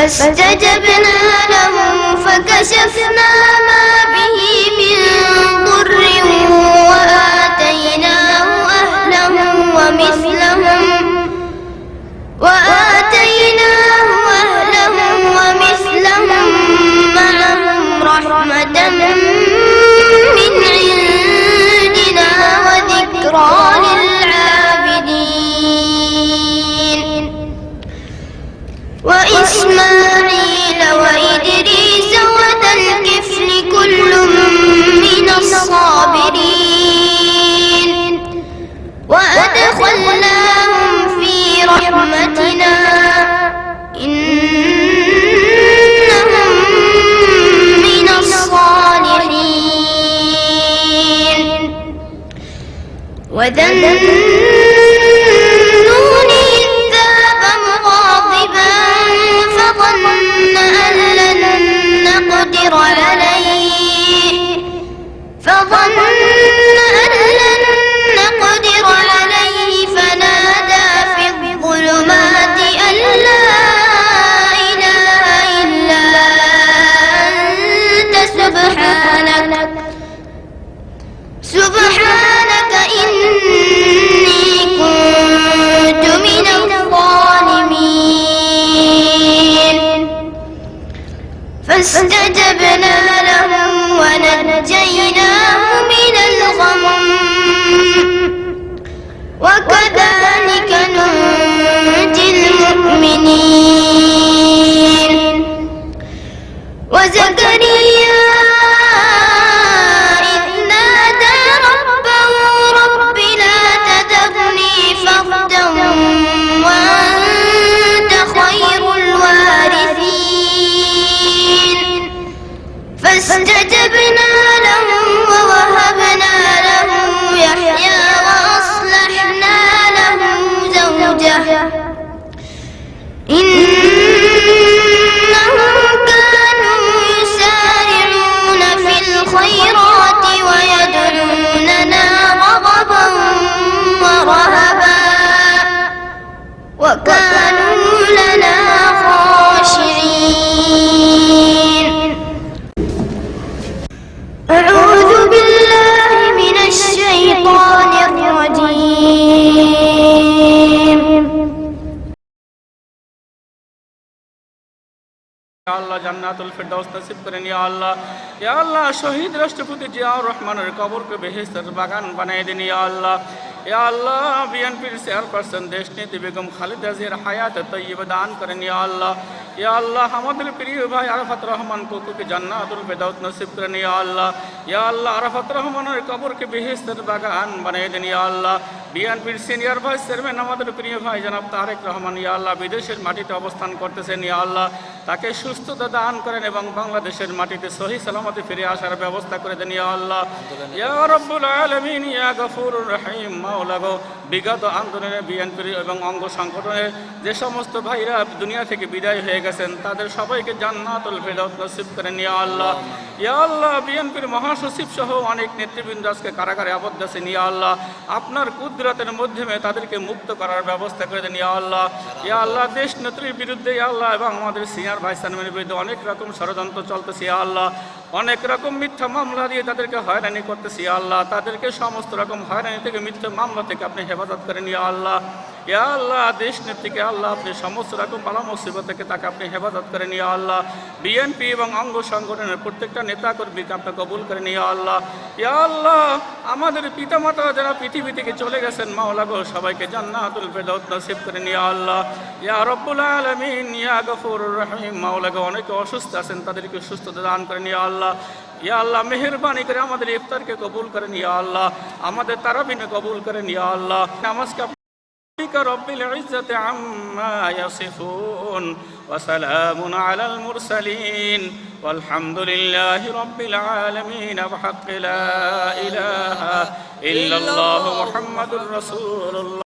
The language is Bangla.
فاستجبنا له فكشفنا ما وذا فاستجبنا له ونجيناه فاستجبنا له ووهبنا له يحيى وأصلحنا له زوجه. إنهم كانوا يسارعون في الخيرات ويدعوننا رغبا আল্লাহ জান্নাতুল ফেরদাউস নসিব করেন ইয়া আল্লাহ ইয়া আল্লাহ শহীদ রাষ্ট্রপতি জিয়াউর রহমানের কবরকে বেহেস্তের বাগান বানিয়ে দিন ইয়া আল্লাহ ইয়া আল্লাহ বিএনপির চেয়ারপারসন দেশনীতি বেগম খালেদা জিয়ার হায়াত তৈব দান করেন ইয়া আল্লাহ ইয়া আল্লাহ আমাদের প্রিয় ভাই আরাফাত রহমান কুকুকে জান্নাতুল ফেরদাউস নসিব করেন ইয়া আল্লাহ ইয়া আল্লাহ আরাফাত রহমানের কবরকে বেহেস্তের বাগান বানিয়ে দিন ইয়া আল্লাহ বিএনপির সিনিয়র ভাইস চেয়ারম্যান আমাদের প্রিয় ভাই জনাব তারেক রহমান ইয়া আল্লাহ বিদেশের মাটিতে অবস্থান করতেছেন ইয়া আল্লাহ তাকে সুস্থতা দান করেন এবং বাংলাদেশের মাটিতে সহি সালামতে ফিরে আসার ব্যবস্থা করে দেন আল্লাহ। রহিম বিগত আন্দোলনে বিএনপির এবং অঙ্গ সংগঠনের যে সমস্ত ভাইরা দুনিয়া থেকে বিদায় হয়ে গেছেন, তাদের সবাইকে জান্নাতুল ফেরত নসিব করেন, ইয়া আল্লাহ। ইয়া আল্লাহ, বিএনপির মহাসচিব সহ অনেক নেতৃবৃন্দ আজকে কারাগারে আবদ্ধ আছেন, ইয়া আল্লাহ। আপনার কুদরতের মাধ্যমে তাদেরকে মুক্ত করার ব্যবস্থা করে দেন, ইয়া আল্লাহ। ইয়া আল্লাহ, দেশ নেত্রীর বিরুদ্ধে, ইয়া আল্লাহ, এবং আমাদের সিনিয়র ভাইস সালমানের বিরুদ্ধে অনেক রকম ষড়যন্ত্র চলতেছে আল্লাহ। অনেক রকম মিথ্যা মামলা দিয়ে তাদেরকে হয়রানি করতেছি আল্লাহ। তাদেরকে সমস্ত রকম হয়রানি থেকে, মিথ্যা মামলা থেকে আপনি হেফাজত করেন, ইয়া আল্লাহ। ইয়া আল্লাহ, দেশ নেত্রীকে আল্লাহ, আপনি সমস্ত রকম বালা মুসিবত থেকে তাকে আপনি হেফাজত করেন, ইয়া আল্লাহ। বিএনপি এবং অঙ্গ সংগঠনের প্রত্যেকটা নেতা কর্মীকে আপনি কবুল করেন, ইয়া আল্লাহ। ইয়া আল্লাহ, আমাদের পিতামাতা যারা পৃথিবী থেকে চলে গেছেন, মাওলা গো, সবাইকে জান্নাতুল ফেরদৌস নসিব করেন, ইয়া আল্লাহ। ইয়া রব্বুল আলামিন, ইয়া গফুরুর রহিম। মাওলা গো, অনেকে অসুস্থ আছেন, তাদেরকে সুস্থতা দান করেন, ইয়া আল্লাহ। ইয়া আল্লাহ মেহেরবানি করে আমাদের ইফতারকে কবুল করেন ইয়া আল্লাহ আমাদের তারাবিনে কবুল করেন ইয়া আল্লাহ নামাজকে আপনি ربك رب العزة عما يصفون وسلام على المرسلين والحمد لله رب العالمين بحق لا إله إلا الله محمد رسول الله